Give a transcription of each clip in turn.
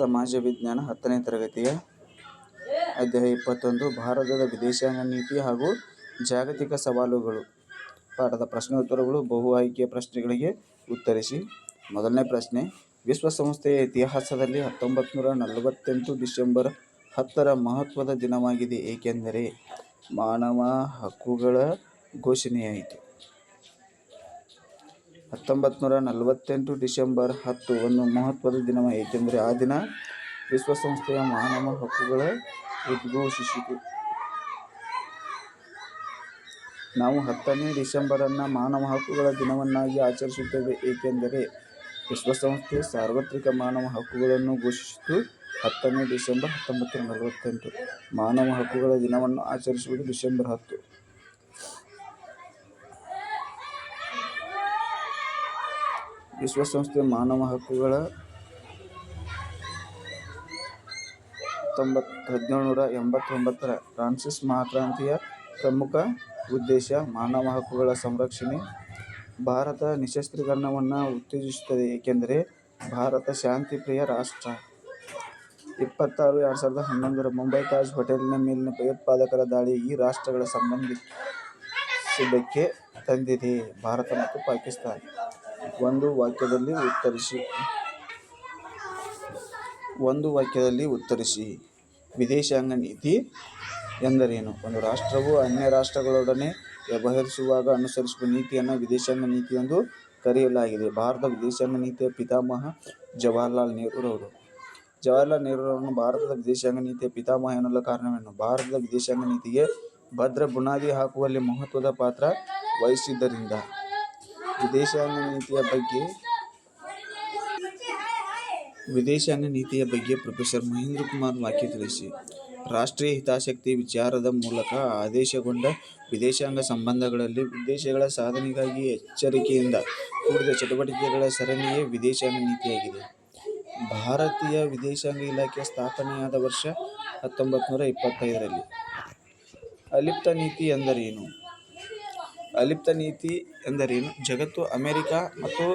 ಸಮಾಜ ವಿಜ್ಞಾನ ಹತ್ತನೇ ತರಗತಿಯ ಅಧ್ಯಾಯ ಇಪ್ಪತ್ತೊಂದು, ಭಾರತದ ವಿದೇಶಾಂಗ ನೀತಿ ಹಾಗೂ ಜಾಗತಿಕ ಸವಾಲುಗಳು. ಪಾಠದ ಪ್ರಶ್ನೋತ್ತರಗಳು ಬಹು ಆಯ್ಕೆಯ ಪ್ರಶ್ನೆಗಳಿಗೆ ಉತ್ತರಿಸಿ. ಮೊದಲನೇ ಪ್ರಶ್ನೆ, ವಿಶ್ವಸಂಸ್ಥೆಯ ಇತಿಹಾಸದಲ್ಲಿ ಹತ್ತೊಂಬತ್ತು ನೂರ ನಲವತ್ತೆಂಟು ಡಿಸೆಂಬರ್ ಹತ್ತರ ಮಹತ್ವದ ದಿನವಾಗಿದೆ, ಏಕೆಂದರೆ ಮಾನವ ಹಕ್ಕುಗಳ ಘೋಷಣೆಯಾಯಿತು. ಹತ್ತೊಂಬತ್ತು ನೂರ ನಲವತ್ತೆಂಟು ಡಿಸೆಂಬರ್ ಹತ್ತು ಒಂದು ಮಹತ್ವದ ದಿನ ಏಕೆಂದರೆ ಆ ದಿನ ವಿಶ್ವಸಂಸ್ಥೆಯ ಮಾನವ ಹಕ್ಕುಗಳ ಉದ್ಘೋಷಿಸಿತು. ನಾವು ಹತ್ತನೇ ಡಿಸೆಂಬರನ್ನು ಮಾನವ ಹಕ್ಕುಗಳ ದಿನವನ್ನಾಗಿ ಆಚರಿಸುತ್ತೇವೆ, ಏಕೆಂದರೆ ವಿಶ್ವಸಂಸ್ಥೆ ಸಾರ್ವತ್ರಿಕ ಮಾನವ ಹಕ್ಕುಗಳನ್ನು ಘೋಷಿಸಿತು ಹತ್ತನೇ ಡಿಸೆಂಬರ್ ಹತ್ತೊಂಬತ್ತು ನಲವತ್ತೆಂಟು ಮಾನವ ಹಕ್ಕುಗಳ ದಿನವನ್ನು ಆಚರಿಸುವುದು ಡಿಸೆಂಬರ್ ಹತ್ತು. ವಿಶ್ವಸಂಸ್ಥೆ ಮಾನವ ಹಕ್ಕುಗಳ ಹತ್ತೊಂಬತ್ತು ಹದಿನೇಳುನೂರ ಎಂಬತ್ತೊಂಬತ್ತರ ಫ್ರಾನ್ಸಿಸ್ ಮಹಾಕ್ರಾಂತಿಯ ಪ್ರಮುಖ ಉದ್ದೇಶ ಮಾನವ ಹಕ್ಕುಗಳ ಸಂರಕ್ಷಣೆ. ಭಾರತ ನಿಶಸ್ತ್ರೀಕರಣವನ್ನು ಉತ್ತೇಜಿಸುತ್ತದೆ, ಏಕೆಂದರೆ ಭಾರತ ಶಾಂತಿಪ್ರಿಯ ರಾಷ್ಟ್ರ. ಇಪ್ಪತ್ತಾರು, ಎರಡು ಸಾವಿರದ ಹನ್ನೊಂದರ ಮುಂಬೈ ತಾಜ್ ಹೋಟೆಲ್ನ ಮೇಲಿನ ಭಯೋತ್ಪಾದಕರ ದಾಳಿ ಈ ರಾಷ್ಟ್ರಗಳ ಸಂಬಂಧಿಸಿದ್ದಕ್ಕೆ ತಂದಿದೆ. ಭಾರತ ಮತ್ತು ಪಾಕಿಸ್ತಾನ ಒಂದು ವಾಕ್ಯದಲ್ಲಿ ಉತ್ತರಿಸಿ. ಒಂದು ವಾಕ್ಯದಲ್ಲಿ ಉತ್ತರಿಸಿ. ವಿದೇಶಾಂಗ ನೀತಿ ಎಂದರೇನು? ಒಂದು ರಾಷ್ಟ್ರವು ಅನ್ಯ ರಾಷ್ಟ್ರಗಳೊಡನೆ ವ್ಯವಹರಿಸುವಾಗ ಅನುಸರಿಸುವ ನೀತಿಯನ್ನು ವಿದೇಶಾಂಗ ನೀತಿ ಎಂದು ಕರೆಯಲಾಗಿದೆ. ಭಾರತ ವಿದೇಶಾಂಗ ನೀತಿಯ ಪಿತಾಮಹ ಜವಾಹರಲಾಲ್ ಜವಾಹರಲಾಲ್ ನೆಹರೂರವರನ್ನು ಭಾರತದ ವಿದೇಶಾಂಗ ನೀತಿಯ ಪಿತಾಮಹ ಎನ್ನಲು ಕಾರಣವೇನು? ಭಾರತದ ವಿದೇಶಾಂಗ ನೀತಿಗೆ ಭದ್ರ ಬುನಾದಿ ಹಾಕುವಲ್ಲಿ ಮಹತ್ವದ ಪಾತ್ರ ವಹಿಸಿದ್ದರಿಂದ ವಿದೇಶಾಂಗ ನೀತಿಯ ಬಗ್ಗೆ ವಿದೇಶಾಂಗ ನೀತಿಯ ಬಗ್ಗೆ ಪ್ರೊಫೆಸರ್ ಮಹೇಂದ್ರ ಕುಮಾರ್ ವಾಕ್ಯ ತಿಳಿಸಿ. ರಾಷ್ಟ್ರೀಯ ಹಿತಾಸಕ್ತಿ ವಿಚಾರದ ಮೂಲಕ ಆದೇಶಗೊಂಡ ವಿದೇಶಾಂಗ ಸಂಬಂಧಗಳಲ್ಲಿ ವಿದೇಶಗಳ ಸಾಧನೆಗಾಗಿ ಎಚ್ಚರಿಕೆಯಿಂದ ಕೂಡಿದ ಚಟುವಟಿಕೆಗಳ ಸರಣಿಯೇ ವಿದೇಶಾಂಗ ನೀತಿಯಾಗಿದೆ. ಭಾರತೀಯ ವಿದೇಶಾಂಗ ಇಲಾಖೆ ಸ್ಥಾಪನೆಯಾದ ವರ್ಷ ಹತ್ತೊಂಬತ್ತು ನೂರ ಇಪ್ಪತ್ತೈದರಲ್ಲಿ. ಅಲಿಪ್ತ ನೀತಿ ಎಂದರೇನು? ಅಲಿಪ್ತ ನೀತಿ ಎಂದರೇನು? ಜಗತ್ತು ಅಮೆರಿಕ ಮತ್ತು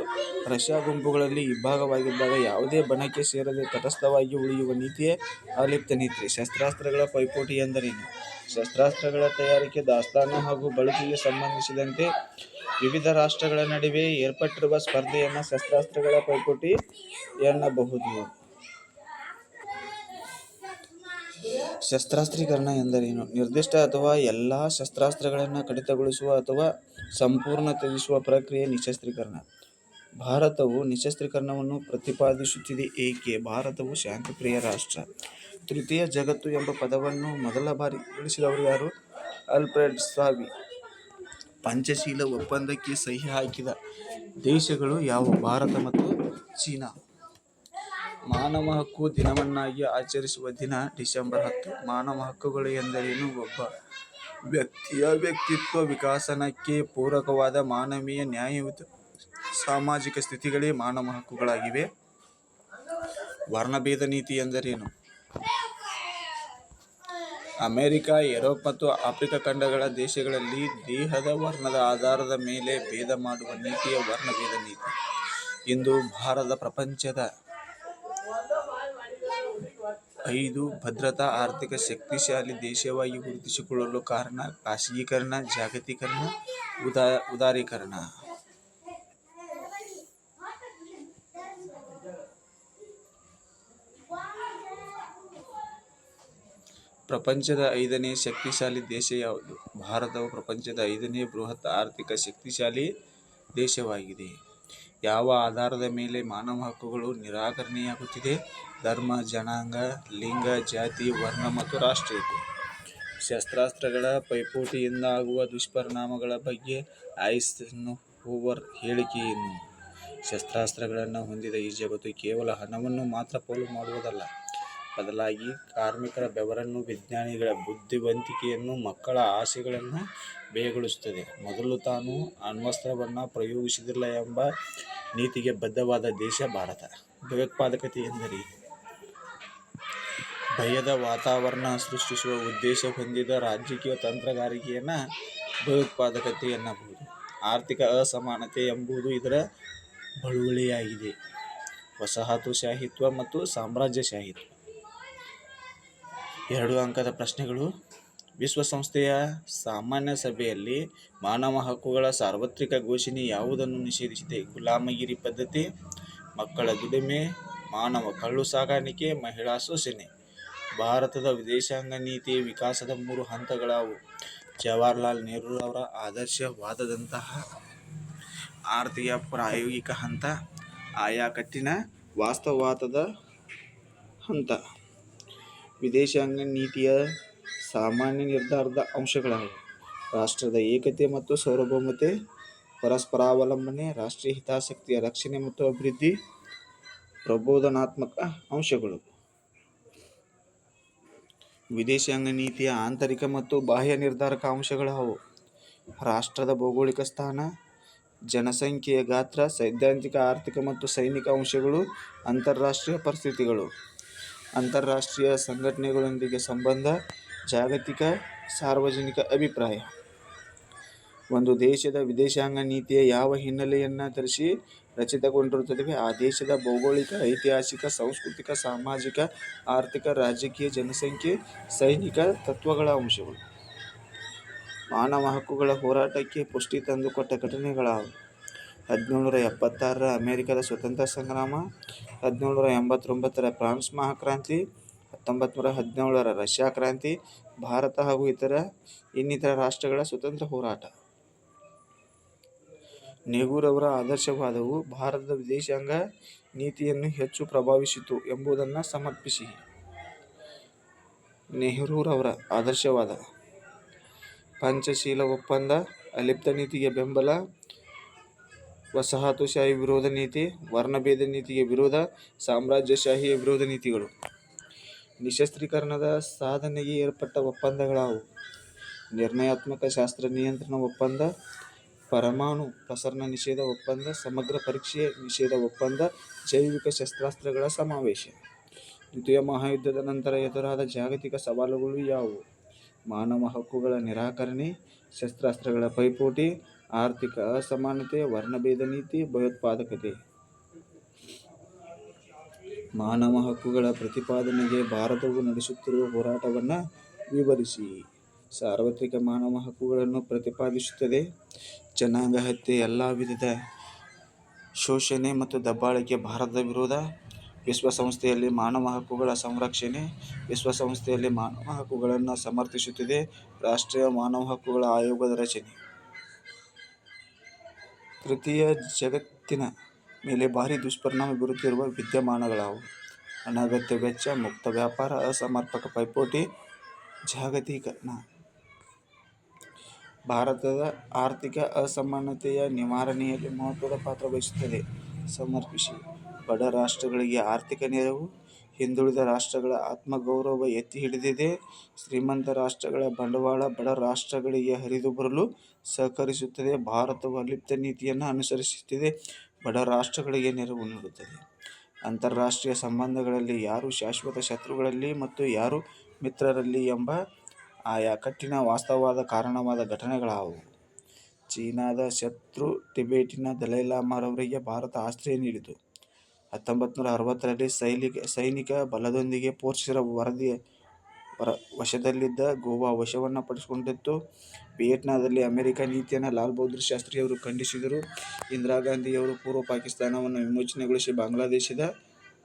ರಷ್ಯಾ ಗುಂಪುಗಳಲ್ಲಿ ಇಬ್ಬಾಗವಾಗಿದ್ದಾಗ ಯಾವುದೇ ಬಣಕ್ಕೆ ಸೇರದೆ ತಟಸ್ಥವಾಗಿ ಉಳಿಯುವ ನೀತಿಯೇ ಅಲಿಪ್ತ ನೀತಿ. ಶಸ್ತ್ರಾಸ್ತ್ರಗಳ ಪೈಪೋಟಿ ಎಂದರೇನು? ಶಸ್ತ್ರಾಸ್ತ್ರಗಳ ತಯಾರಿಕೆ ದಾಸ್ತಾನು ಹಾಗೂ ಬಳಕೆಗೆ ಸಂಬಂಧಿಸಿದಂತೆ ವಿವಿಧ ರಾಷ್ಟ್ರಗಳ ನಡುವೆ ಏರ್ಪಟ್ಟಿರುವ ಸ್ಪರ್ಧೆಯನ್ನು ಶಸ್ತ್ರಾಸ್ತ್ರಗಳ ಪೈಪೋಟಿ ಎನ್ನಬಹುದು. ಶಸ್ತ್ರಾಸ್ತ್ರೀಕರಣ ಎಂದರೇನು? ನಿರ್ದಿಷ್ಟ ಅಥವಾ ಎಲ್ಲ ಶಸ್ತ್ರಾಸ್ತ್ರಗಳನ್ನು ಕಡಿತಗೊಳಿಸುವ ಅಥವಾ ಸಂಪೂರ್ಣ ತ್ಯಜಿಸುವ ಪ್ರಕ್ರಿಯೆ ನಿಶಸ್ತ್ರೀಕರಣ. ಭಾರತವು ನಿಶಸ್ತ್ರೀಕರಣವನ್ನು ಪ್ರತಿಪಾದಿಸುತ್ತಿದೆ ಏಕೆ? ಭಾರತವು ಶಾಂತಿಪ್ರಿಯ ರಾಷ್ಟ್ರ. ತೃತೀಯ ಜಗತ್ತು ಎಂಬ ಪದವನ್ನು ಮೊದಲ ಬಾರಿ ಬಳಸಿದವರು ಯಾರು? ಆಲ್ಫ್ರೆಡ್ ಸಾವಿ. ಪಂಚಶೀಲ ಒಪ್ಪಂದಕ್ಕೆ ಸಹಿ ಹಾಕಿದ ದೇಶಗಳು ಯಾವುವು ಭಾರತ ಮತ್ತು ಚೀನಾ. ಮಾನವ ಹಕ್ಕು ದಿನವನ್ನಾಗಿ ಆಚರಿಸುವ ದಿನ ಡಿಸೆಂಬರ್ ಹತ್ತು. ಮಾನವ ಹಕ್ಕುಗಳು ಎಂದರೇನು? ಒಬ್ಬ ವ್ಯಕ್ತಿಯ ವ್ಯಕ್ತಿತ್ವ ವಿಕಸನಕ್ಕೆ ಪೂರಕವಾದ ಮಾನವೀಯ ನ್ಯಾಯಯುತ ಸಾಮಾಜಿಕ ಸ್ಥಿತಿಗಳೇ ಮಾನವ ಹಕ್ಕುಗಳಾಗಿವೆ. ವರ್ಣಭೇದ ನೀತಿ ಎಂದರೇನು? ಅಮೆರಿಕ, ಯುರೋಪ್ ಮತ್ತು ಆಫ್ರಿಕಾ ಖಂಡಗಳ ದೇಶಗಳಲ್ಲಿ ದೇಹದ ವರ್ಣದ ಆಧಾರದ ಮೇಲೆ ಭೇದ ಮಾಡುವ ನೀತಿಯ ವರ್ಣಭೇದ ನೀತಿ. ಇಂದು ಭಾರತ ಪ್ರಪಂಚದ ಐದು ಭದ್ರತಾ, ಆರ್ಥಿಕ ಶಕ್ತಿಶಾಲಿ ದೇಶವಾಗಿ ಗುರುತಿಸಿಕೊಳ್ಳಲು ಕಾರಣ ಖಾಸಗೀಕರಣ, ಜಾಗತೀಕರಣ, ಉದಾ, ಉದಾರೀಕರಣ. ಪ್ರಪಂಚದ ಐದನೇ ಶಕ್ತಿಶಾಲಿ ದೇಶ ಯಾವುದು? ಭಾರತವು ಪ್ರಪಂಚದ ಐದನೇ ಬೃಹತ್ ಆರ್ಥಿಕ ಶಕ್ತಿಶಾಲಿ ದೇಶವಾಗಿದೆ. ಯಾವ ಆಧಾರದ ಮೇಲೆ ಮಾನವ ಹಕ್ಕುಗಳು ನಿರಾಕರಣೆಯಾಗುತ್ತಿದೆ? ಧರ್ಮ, ಜನಾಂಗ, ಲಿಂಗ, ಜಾತಿ, ವರ್ಣ ಮತ್ತು ರಾಷ್ಟ್ರೀಯತೆ. ಶಸ್ತ್ರಾಸ್ತ್ರಗಳ ಪೈಪೋಟಿಯಿಂದ ಆಗುವ ದುಷ್ಪರಿಣಾಮಗಳ ಬಗ್ಗೆ ಐಸನ್ಹೋವರ್ ಹೂವರ್ ಹೇಳಿಕೆಯನ್ನು. ಶಸ್ತ್ರಾಸ್ತ್ರಗಳನ್ನು ಹೊಂದಿದ ಈ ಜಗತ್ತು ಕೇವಲ ಹಣವನ್ನು ಮಾತ್ರ ಪೋಲು ಮಾಡುವುದಲ್ಲ. ಬದಲಾಗಿ ಕಾರ್ಮಿಕರ ಬೆವರನ್ನು ವಿಜ್ಞಾನಿಗಳ ಬುದ್ಧಿವಂತಿಕೆಯನ್ನು ಮಕ್ಕಳ ಆಸೆಗಳನ್ನು ಬೇಗಗೊಳಿಸುತ್ತದೆ ಮೊದಲು ತಾನು ಅಣ್ವಸ್ತ್ರವನ್ನು ಪ್ರಯೋಗಿಸಿದಿಲ್ಲ ಎಂಬ ನೀತಿಗೆ ಬದ್ಧವಾದ ದೇಶ ಭಾರತ. ಭಯೋತ್ಪಾದಕತೆ ಎಂದರೆ ಭಯದ ವಾತಾವರಣ ಸೃಷ್ಟಿಸುವ ಉದ್ದೇಶ ಹೊಂದಿದ ರಾಜಕೀಯ ತಂತ್ರಗಾರಿಕೆಯನ್ನು ಭಯೋತ್ಪಾದಕತೆ ಎನ್ನಬಹುದು. ಆರ್ಥಿಕ ಅಸಮಾನತೆ ಎಂಬುದು ಇದರ ಬಳುವಳಿಯಾಗಿದೆ. ವಸಾಹತುಶಾಹಿತ್ವ ಮತ್ತು ಸಾಮ್ರಾಜ್ಯಶಾಹಿತ್ವ. ಎರಡು ಅಂಕದ ಪ್ರಶ್ನೆಗಳು. ವಿಶ್ವಸಂಸ್ಥೆಯ ಸಾಮಾನ್ಯ ಸಭೆಯಲ್ಲಿ ಮಾನವ ಹಕ್ಕುಗಳ ಸಾರ್ವತ್ರಿಕ ಘೋಷಣೆ ಯಾವುದನ್ನು ನಿಷೇಧಿಸಿದೆ? ಗುಲಾಮಗಿರಿ ಪದ್ಧತಿ, ಮಕ್ಕಳ ದುಡಿಮೆ, ಮಾನವ ಕಳ್ಳು ಸಾಗಾಣಿಕೆ, ಮಹಿಳಾ ಶೋಷಣೆ ಭಾರತದ ವಿದೇಶಾಂಗ ನೀತಿ ವಿಕಾಸದ ಮೂರು ಹಂತಗಳಾವು. ಜವಾಹರಲಾಲ್ ನೆಹರೂರವರ ಆದರ್ಶವಾದದಂತಹ ಆರ್ಥಿಕ ಪ್ರಾಯೋಗಿಕ ಹಂತ ಆಯಕಟ್ಟಿನ ವಾಸ್ತವವಾದದ ಹಂತ. ವಿದೇಶಾಂಗ ನೀತಿಯ ಸಾಮಾನ್ಯ ನಿರ್ಧಾರದ ಅಂಶಗಳಾಗಿವೆ. ರಾಷ್ಟ್ರದ ಏಕತೆ ಮತ್ತು ಸಾರ್ವಭೌಮತೆ ಪರಸ್ಪರಾವಲಂಬನೆ ರಾಷ್ಟ್ರೀಯ ಹಿತಾಸಕ್ತಿಯ ರಕ್ಷಣೆ ಮತ್ತು ಅಭಿವೃದ್ಧಿ ಪ್ರಬೋಧನಾತ್ಮಕ ಅಂಶಗಳು. ವಿದೇಶಾಂಗ ನೀತಿಯ ಆಂತರಿಕ ಮತ್ತು ಬಾಹ್ಯ ನಿರ್ಧಾರಕ ಅಂಶಗಳಾವು ರಾಷ್ಟ್ರದ ಭೌಗೋಳಿಕ ಸ್ಥಾನ, ಜನಸಂಖ್ಯೆಯ ಗಾತ್ರ, ಸೈದ್ಧಾಂತಿಕ, ಆರ್ಥಿಕ ಮತ್ತು ಸೈನಿಕ ಅಂಶಗಳು, ಅಂತಾರಾಷ್ಟ್ರೀಯ ಪರಿಸ್ಥಿತಿಗಳು. ಅಂತರರಾಷ್ಟ್ರೀಯ ಸಂಘಟನೆಗಳೊಂದಿಗೆ ಸಂಬಂಧ, ಜಾಗತಿಕ, ಸಾರ್ವಜನಿಕ ಅಭಿಪ್ರಾಯ. ಒಂದು ದೇಶದ ವಿದೇಶಾಂಗ ನೀತಿಯ ಯಾವ ಹಿನ್ನೆಲೆಯನ್ನು ತರಿಸಿ ರಚಿತಗೊಂಡಿರುತ್ತದೆ ಆ ದೇಶದ ಭೌಗೋಳಿಕ, ಐತಿಹಾಸಿಕ, ಸಾಂಸ್ಕೃತಿಕ, ಸಾಮಾಜಿಕ, ಆರ್ಥಿಕ, ರಾಜಕೀಯ, ಜನಸಂಖ್ಯೆ, ಸೈನಿಕ ತತ್ವಗಳ ಅಂಶಗಳು. ಮಾನವ ಹಕ್ಕುಗಳ ಹೋರಾಟಕ್ಕೆ ಪುಷ್ಟಿ ತಂದುಕೊಟ್ಟ ಘಟನೆಗಳಾವು. ಹದಿನೇಳುನೂರ ಎಪ್ಪತ್ತಾರರ ಅಮೆರಿಕದ ಸ್ವತಂತ್ರ ಸಂಗ್ರಾಮ ಹದಿನೇಳುನೂರ ಎಂಬತ್ತೊಂಬತ್ತರ ಫ್ರಾನ್ಸ್ ಮಹಾಕ್ರಾಂತಿ ಹತ್ತೊಂಬತ್ತು ನೂರ ಹದಿನೇಳರ ರಷ್ಯಾ ಕ್ರಾಂತಿ, ಭಾರತ ಹಾಗೂ ಇತರ ಇನ್ನಿತರ ರಾಷ್ಟ್ರಗಳ ಸ್ವತಂತ್ರ ಹೋರಾಟ. ನೆಹರೂರವರ ಆದರ್ಶವಾದವು ಭಾರತದ ವಿದೇಶಾಂಗ ನೀತಿಯನ್ನು ಹೆಚ್ಚು ಪ್ರಭಾವಿಸಿತು ಎಂಬುದನ್ನು ಸಮರ್ಪಿಸಿ. ನೆಹರೂರವರ ಆದರ್ಶವಾದ, ಪಂಚಶೀಲ ಒಪ್ಪಂದ, ಅಲಿಪ್ತ ನೀತಿಗೆ ಬೆಂಬಲ ವಸಾಹತುಶಾಹಿ ವಿರೋಧ ನೀತಿ, ವರ್ಣಭೇದ ನೀತಿಗೆ ವಿರೋಧ ಸಾಮ್ರಾಜ್ಯಶಾಹಿಯ ವಿರೋಧ ನೀತಿಗಳು. ನಿಶಸ್ತ್ರೀಕರಣದ ಸಾಧನೆಗೆ ಏರ್ಪಟ್ಟ ಒಪ್ಪಂದಗಳಾವು. ನಿರ್ಣಯಾತ್ಮಕ ಶಾಸ್ತ್ರ ನಿಯಂತ್ರಣ ಒಪ್ಪಂದ, ಪರಮಾಣು ಪ್ರಸರಣ ನಿಷೇಧ ಒಪ್ಪಂದ, ಸಮಗ್ರ ಪರೀಕ್ಷೆ ನಿಷೇಧ ಒಪ್ಪಂದ, ಜೈವಿಕ ಶಸ್ತ್ರಾಸ್ತ್ರಗಳ ಸಮಾವೇಶ. ದ್ವಿತೀಯ ಮಹಾಯುದ್ಧದ ನಂತರ ಎದುರಾದ ಜಾಗತಿಕ ಸವಾಲುಗಳು ಯಾವುವು? ಮಾನವ ಹಕ್ಕುಗಳ ನಿರಾಕರಣೆ, ಶಸ್ತ್ರಾಸ್ತ್ರಗಳ ಪೈಪೋಟಿ ಆರ್ಥಿಕ ಅಸಮಾನತೆ, ವರ್ಣಭೇದ ನೀತಿ, ಭಯೋತ್ಪಾದಕತೆ. ಮಾನವ ಹಕ್ಕುಗಳ ಪ್ರತಿಪಾದನೆಗೆ ಭಾರತವು ನಡೆಸುತ್ತಿರುವ ಹೋರಾಟವನ್ನು ವಿವರಿಸಿ. ಸಾರ್ವತ್ರಿಕ ಮಾನವ ಹಕ್ಕುಗಳನ್ನು ಪ್ರತಿಪಾದಿಸುತ್ತದೆ. ಜನಾಂಗ ಹತ್ಯೆ ಎಲ್ಲ ವಿಧದ ಶೋಷಣೆ ಮತ್ತು ದಬ್ಬಾಳಿಕೆ ಭಾರತದ ವಿರೋಧ. ವಿಶ್ವಸಂಸ್ಥೆಯಲ್ಲಿ ಮಾನವ ಹಕ್ಕುಗಳ ಸಂರಕ್ಷಣೆ ವಿಶ್ವಸಂಸ್ಥೆಯಲ್ಲಿ ಮಾನವ ಹಕ್ಕುಗಳನ್ನು ಸಮರ್ಥಿಸುತ್ತದೆ ರಾಷ್ಟ್ರೀಯ ಮಾನವ ಹಕ್ಕುಗಳ ಆಯೋಗದ ರಚನೆ. ತೃತೀಯ ಜಗತ್ತಿನ ಮೇಲೆ ಭಾರಿ ದುಷ್ಪರಿಣಾಮ ಬೀರುತ್ತಿರುವ ವಿದ್ಯಮಾನಗಳಾವು. ಅನಗತ್ಯ ವೆಚ್ಚ, ಮುಕ್ತ ವ್ಯಾಪಾರ, ಅಸಮರ್ಪಕ ಪೈಪೋಟಿ, ಜಾಗತೀಕರಣ. ಭಾರತದ ಆರ್ಥಿಕ ಅಸಮಾನತೆಯ ನಿವಾರಣೆಯಲ್ಲಿ ಮಹತ್ವದ ಪಾತ್ರ ವಹಿಸುತ್ತದೆ. ಸಮರ್ಪಿಸಿ. ಬಡ ರಾಷ್ಟ್ರಗಳಿಗೆ ಆರ್ಥಿಕ ನೆರವು ಹಿಂದುಳಿದ ರಾಷ್ಟ್ರಗಳ ಆತ್ಮಗೌರವ ಎತ್ತಿ ಹಿಡಿದಿದೆ. ಶ್ರೀಮಂತ ರಾಷ್ಟ್ರಗಳ ಬಂಡವಾಳ ಬಡ ರಾಷ್ಟ್ರಗಳಿಗೆ ಹರಿದು ಬರಲು ಸಹಕರಿಸುತ್ತದೆ. ಭಾರತವು ಅಲಿಪ್ತ ನೀತಿಯನ್ನು ಅನುಸರಿಸುತ್ತಿದೆ. ಬಡ ರಾಷ್ಟ್ರಗಳಿಗೆ ನೆರವು ನೀಡುತ್ತದೆ. ಅಂತಾರಾಷ್ಟ್ರೀಯ ಸಂಬಂಧಗಳಲ್ಲಿ ಯಾರು ಶಾಶ್ವತ ಶತ್ರುಗಳಲ್ಲಿ ಮತ್ತು ಯಾರು ಮಿತ್ರರಲ್ಲಿ ಎಂಬ ಆಯಾ ಕಟ್ಟಿನ ವಾಸ್ತವವಾದ ಕಾರಣವಾದ ಘಟನೆಗಳಾವು. ಚೀನಾದ ಶತ್ರು ಟಿಬೆಟಿನ ದಲೈಲಾಮಾರವರಿಗೆ ಭಾರತ ಆಶ್ರಯ ನೀಡಿತು. ಹತ್ತೊಂಬತ್ತು ನೂರ ಅರವತ್ತರಲ್ಲಿ ಸೈನಿಕ ಸೈನಿಕ ಬಲದೊಂದಿಗೆ ಪೋರ್ಚುಗೀಸರ ವರದಿ, ವರ, ವಶದಲ್ಲಿದ್ದ ಗೋವಾ ವಶವನ್ನು ಪಡಿಸಿಕೊಂಡಿತ್ತು. ವಿಯೆಟ್ನಾದಲ್ಲಿ ಅಮೆರಿಕ ನೀತಿಯನ್ನು ಲಾಲ್ ಬಹದ್ದೂರ್ ಶಾಸ್ತ್ರಿಯವರು ಖಂಡಿಸಿದರು. ಇಂದಿರಾ ಗಾಂಧಿಯವರು ಪೂರ್ವ ಪಾಕಿಸ್ತಾನವನ್ನು ವಿಮೋಚನೆಗೊಳಿಸಿ ಬಾಂಗ್ಲಾದೇಶದ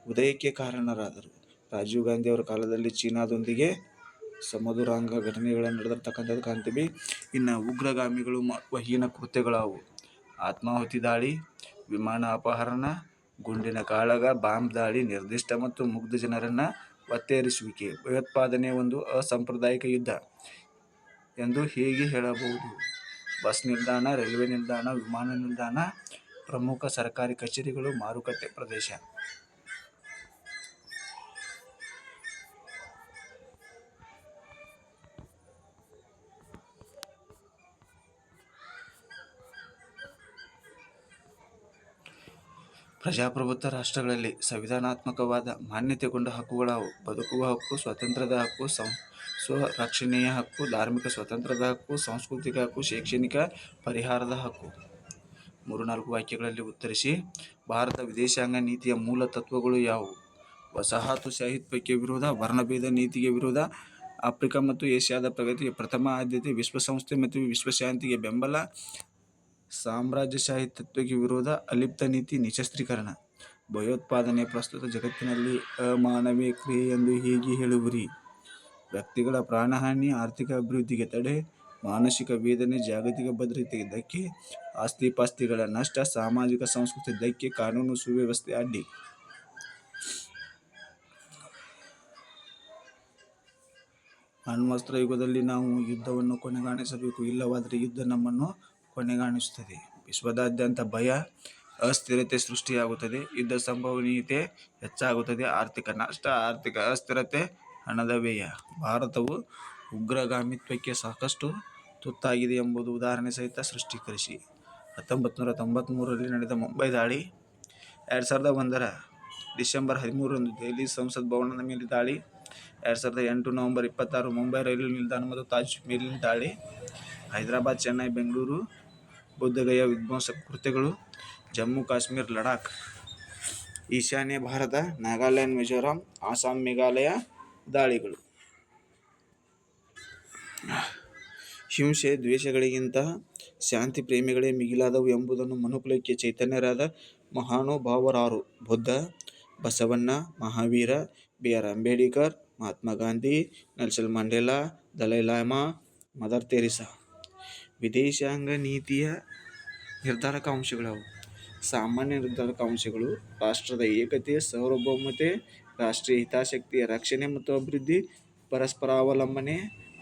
ಉದಯಕ್ಕೆ ಕಾರಣರಾದರು. ರಾಜೀವ್ ಗಾಂಧಿಯವರ ಕಾಲದಲ್ಲಿ ಚೀನಾದೊಂದಿಗೆ ಸಮಧುರಾಂಗ ಘಟನೆಗಳನ್ನು ನಡೆದಿರ್ತಕ್ಕಂಥದ್ದು ಕಾಣ್ತೀವಿ. ಇನ್ನು ಉಗ್ರಗಾಮಿಗಳು ಮಾಡುವ ಹೀನ ಕೃತ್ಯಗಳಾವು. ಆತ್ಮಾಹುತಿ ದಾಳಿ, ವಿಮಾನ ಅಪಹರಣ ಗುಂಡಿನ ಕಾಳಗ, ಬಾಂಬ್ ದಾಳಿ, ನಿರ್ದಿಷ್ಟ ಮತ್ತು ಮುಗ್ಧ ಜನರನ್ನು ಒತ್ತೇರಿಸುವಿಕೆ, ಭಯೋತ್ಪಾದನೆ ಒಂದು ಅಸಾಂಪ್ರದಾಯಿಕ ಯುದ್ಧ ಎಂದು ಹೀಗೆ ಹೇಳಬಹುದು? ಬಸ್ ನಿಲ್ದಾಣ, ರೈಲ್ವೆ ನಿಲ್ದಾಣ, ವಿಮಾನ ನಿಲ್ದಾಣ, ಪ್ರಮುಖ ಸರ್ಕಾರಿ ಕಚೇರಿಗಳು, ಮಾರುಕಟ್ಟೆ ಪ್ರದೇಶ ಪ್ರಜಾಪ್ರಭುತ್ವ ರಾಷ್ಟ್ರಗಳಲ್ಲಿ ಸಂವಿಧಾನಾತ್ಮಕವಾದ ಮಾನ್ಯತೆಗೊಂಡ ಹಕ್ಕುಗಳಾವು ಬದುಕುವ ಹಕ್ಕು, ಸ್ವಾತಂತ್ರ್ಯದ ಹಕ್ಕು, ಸಂ, ಸ್ವರಕ್ಷಣೆಯ ಹಕ್ಕು, ಧಾರ್ಮಿಕ ಸ್ವಾತಂತ್ರ್ಯದ ಹಕ್ಕು, ಸಾಂಸ್ಕೃತಿಕ ಹಕ್ಕು, ಶೈಕ್ಷಣಿಕ ಪರಿಹಾರದ ಹಕ್ಕು. ಮೂರು ನಾಲ್ಕು ವಾಕ್ಯಗಳಲ್ಲಿ ಉತ್ತರಿಸಿ, ಭಾರತ ವಿದೇಶಾಂಗ ನೀತಿಯ ಮೂಲ ತತ್ವಗಳು ಯಾವುವು? ವಸಾಹತುಶಾಹಿತ್ವಕ್ಕೆ ವಿರೋಧ, ವರ್ಣಭೇದ ನೀತಿಗೆ ವಿರೋಧ, ಆಫ್ರಿಕಾ ಮತ್ತು ಏಷ್ಯಾದ ಪ್ರಗತಿಗೆ ಪ್ರಥಮ ಆದ್ಯತೆ, ವಿಶ್ವಸಂಸ್ಥೆ ಮತ್ತು ವಿಶ್ವಶಾಂತಿಗೆ ಬೆಂಬಲ ಸಾಮ್ರಾಜ್ಯಶಾಹಿ ತತ್ವಕ್ಕೆ ವಿರೋಧ, ಅಲಿಪ್ತ ನೀತಿ, ನಿಶಸ್ತ್ರೀಕರಣ. ಭಯೋತ್ಪಾದನೆ ಪ್ರಸ್ತುತ ಜಗತ್ತಿನಲ್ಲಿ ಅಮಾನವೀಯ ಕ್ರಿಯೆ ಎಂದು ಹೇಗೆ ಹೇಳುವಿರಿ? ವ್ಯಕ್ತಿಗಳ ಪ್ರಾಣಹಾನಿ, ಆರ್ಥಿಕ ಅಭಿವೃದ್ಧಿಗೆ ತಡೆ, ಮಾನಸಿಕ ವೇದನೆ ಜಾಗತಿಕ ಭದ್ರತೆಗೆ ಧಕ್ಕೆ, ಆಸ್ತಿಪಾಸ್ತಿಗಳ ನಷ್ಟ, ಸಾಮಾಜಿಕ ಸಂಸ್ಕೃತಿ ಧಕ್ಕೆ, ಕಾನೂನು ಸುವ್ಯವಸ್ಥೆ ಅಡ್ಡಿ. ಅಣ್ವಸ್ತ್ರ ಯುಗದಲ್ಲಿ ನಾವು ಯುದ್ಧವನ್ನು ಕೊನೆಗಾಣಿಸಬೇಕು. ಇಲ್ಲವಾದರೆ ಯುದ್ಧ ನಮ್ಮನ್ನು ಕೊನೆಗಾಣಿಸುತ್ತದೆ ವಿಶ್ವದಾದ್ಯಂತ ಭಯ, ಅಸ್ಥಿರತೆ ಸೃಷ್ಟಿಯಾಗುತ್ತದೆ. ಯುದ್ಧ ಸಂಭವನೀಯತೆ ಹೆಚ್ಚಾಗುತ್ತದೆ. ಆರ್ಥಿಕ ನಷ್ಟ, ಆರ್ಥಿಕ ಅಸ್ಥಿರತೆ ಹಣದ ವ್ಯಯ. ಭಾರತವು ಉಗ್ರಗಾಮಿತ್ವಕ್ಕೆ ಸಾಕಷ್ಟು ತುತ್ತಾಗಿದೆ ಎಂಬುದು ಉದಾಹರಣೆ ಸಹಿತ ಸೃಷ್ಟೀಕರಿಸಿ. ಹತ್ತೊಂಬತ್ತು ನೂರ ತೊಂಬತ್ತ್ಮೂರರಲ್ಲಿ ನಡೆದ ಮುಂಬೈ ದಾಳಿ ಎರಡು ಸಾವಿರದ ಒಂದರ ಡಿಸೆಂಬರ್ ಹದಿಮೂರರಂದು ದೆಹಲಿ ಸಂಸತ್ ಭವನದ ಮೇಲೆ ದಾಳಿ ಎರಡು ಸಾವಿರದ ಎಂಟು ನವಂಬರ್ ಇಪ್ಪತ್ತಾರು ಮುಂಬೈ ರೈಲು ನಿಲ್ದಾಣ ಮತ್ತು ತಾಜ್ ಮೇಲಿನ ದಾಳಿ. ಹೈದರಾಬಾದ್, ಚೆನ್ನೈ, ಬೆಂಗಳೂರು ಬುದ್ಧಗಯ ವಿಧ್ವಂಸಕ ಕೃತ್ಯಗಳು, ಜಮ್ಮು ಕಾಶ್ಮೀರ, ಲಡಾಖ್, ಈಶಾನ್ಯ ಭಾರತ, ನಾಗಾಲ್ಯಾಂಡ್, ಮಿಜೋರಾಂ ಆಸಾಂ ಮೇಘಾಲಯ, ದಾಳಿಗಳು. ಹಿಂಸೆ, ದ್ವೇಷಗಳಿಗಿಂತ ಶಾಂತಿ ಪ್ರೇಮಿಗಳೇ ಮಿಗಿಲಾದವು ಎಂಬುದನ್ನು ಮನುಕುಲಕ್ಕೆ ಚೈತನ್ಯರಾದ ಮಹಾನುಭಾವರಾರು Buddha, Basavanna, Mahavira, B R Ambedkar, Mahatma Gandhi, Nelson Mandela Dalai Lama Mother Teresa. ವಿದೇಶಾಂಗ ನೀತಿಯ ನಿರ್ಧಾರಕ ಅಂಶಗಳವು. ಸಾಮಾನ್ಯ ನಿರ್ಧಾರಕ ಅಂಶಗಳು ರಾಷ್ಟ್ರದ ಏಕತೆ, ಸಾರ್ವಭೌಮತೆ, ರಾಷ್ಟ್ರೀಯ ಹಿತಾಸಕ್ತಿಯ ರಕ್ಷಣೆ ಮತ್ತು ಅಭಿವೃದ್ಧಿ ಪರಸ್ಪರಾವಲಂಬನೆ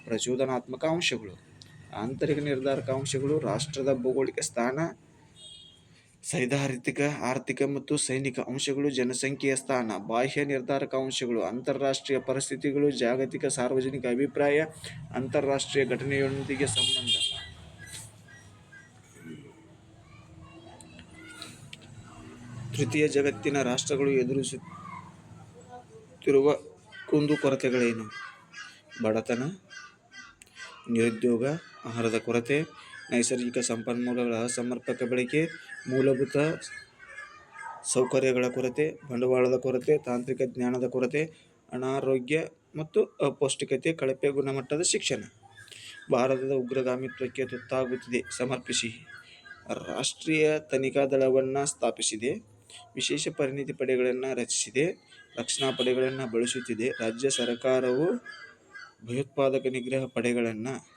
ಪ್ರಚೋದನಾತ್ಮಕ ಅಂಶಗಳು. ಆಂತರಿಕ ನಿರ್ಧಾರಕ ಅಂಶಗಳು ರಾಷ್ಟ್ರದ ಭೌಗೋಳಿಕ ಸ್ಥಾನ, ಸೈದ್ಧಾಂತಿಕ, ಆರ್ಥಿಕ ಮತ್ತು ಸೈನಿಕ ಅಂಶಗಳು, ಜನಸಂಖ್ಯೆಯ ಸ್ಥಾನ, ಬಾಹ್ಯ ನಿರ್ಧಾರಕ ಅಂಶಗಳು, ಅಂತಾರಾಷ್ಟ್ರೀಯ ಪರಿಸ್ಥಿತಿಗಳು, ಜಾಗತಿಕ ಸಾರ್ವಜನಿಕ ಅಭಿಪ್ರಾಯ, ಅಂತಾರಾಷ್ಟ್ರೀಯ ಘಟನೆಯೊಂದಿಗೆ ಸಂಬಂಧ. ತೃತೀಯ ಜಗತ್ತಿನ ರಾಷ್ಟ್ರಗಳು ಎದುರಿಸುತ್ತಿರುವ ಕುಂದುಕೊರತೆಗಳೇನು ಬಡತನ, ನಿರುದ್ಯೋಗ, ಆಹಾರದ ಕೊರತೆ, ನೈಸರ್ಗಿಕ ಸಂಪನ್ಮೂಲಗಳ ಅಸಮರ್ಪಕ ಬಳಕೆ, ಮೂಲಭೂತ ಸೌಕರ್ಯಗಳ ಕೊರತೆ, ಬಂಡವಾಳದ ಕೊರತೆ, ತಾಂತ್ರಿಕ ಜ್ಞಾನದ ಕೊರತೆ, ಅನಾರೋಗ್ಯ ಮತ್ತು ಅಪೌಷ್ಟಿಕತೆ, ಕಳಪೆ ಗುಣಮಟ್ಟದ ಶಿಕ್ಷಣ. ಭಾರತದ ಉಗ್ರಗಾಮಿತ್ವಕ್ಕೆ ತುತ್ತಾಗುತ್ತಿದೆ. ಸಮರ್ಪಿಸಿ. ರಾಷ್ಟ್ರೀಯ ತನಿಖಾ ದಳವನ್ನು ಸ್ಥಾಪಿಸಿದೆ. ವಿಶೇಷ ಪರಿಣಿತಿ ಪಡೆಗಳನ್ನು ರಚಿಸಿದೆ, ರಕ್ಷಣಾ ಪಡೆಗಳನ್ನು ಬಳಸುತ್ತಿದೆ. ರಾಜ್ಯ ಸರ್ಕಾರವು ಭಯೋತ್ಪಾದಕ ನಿಗ್ರಹ ಪಡೆಗಳನ್ನು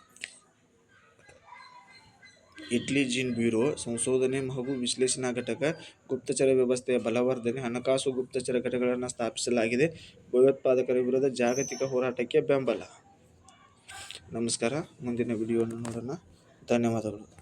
ಇಂಟೆಲಿಜೆನ್ಸ್ ಬ್ಯೂರೋ, ಸಂಶೋಧನೆ ಹಾಗೂ ವಿಶ್ಲೇಷಣಾ ಘಟಕ, ಗುಪ್ತಚರ ವ್ಯವಸ್ಥೆಯ ಬಲವರ್ಧನೆ, ಹಣಕಾಸು ಗುಪ್ತಚರ ಘಟಕಗಳನ್ನು ಸ್ಥಾಪಿಸಲಾಗಿದೆ. ಭಯೋತ್ಪಾದಕರ ವಿರುದ್ಧ ಜಾಗತಿಕ ಹೋರಾಟಕ್ಕೆ ಬೆಂಬಲ. ನಮಸ್ಕಾರ. ಮುಂದಿನ ವಿಡಿಯೋವನ್ನು ನೋಡೋಣ. ಧನ್ಯವಾದಗಳು.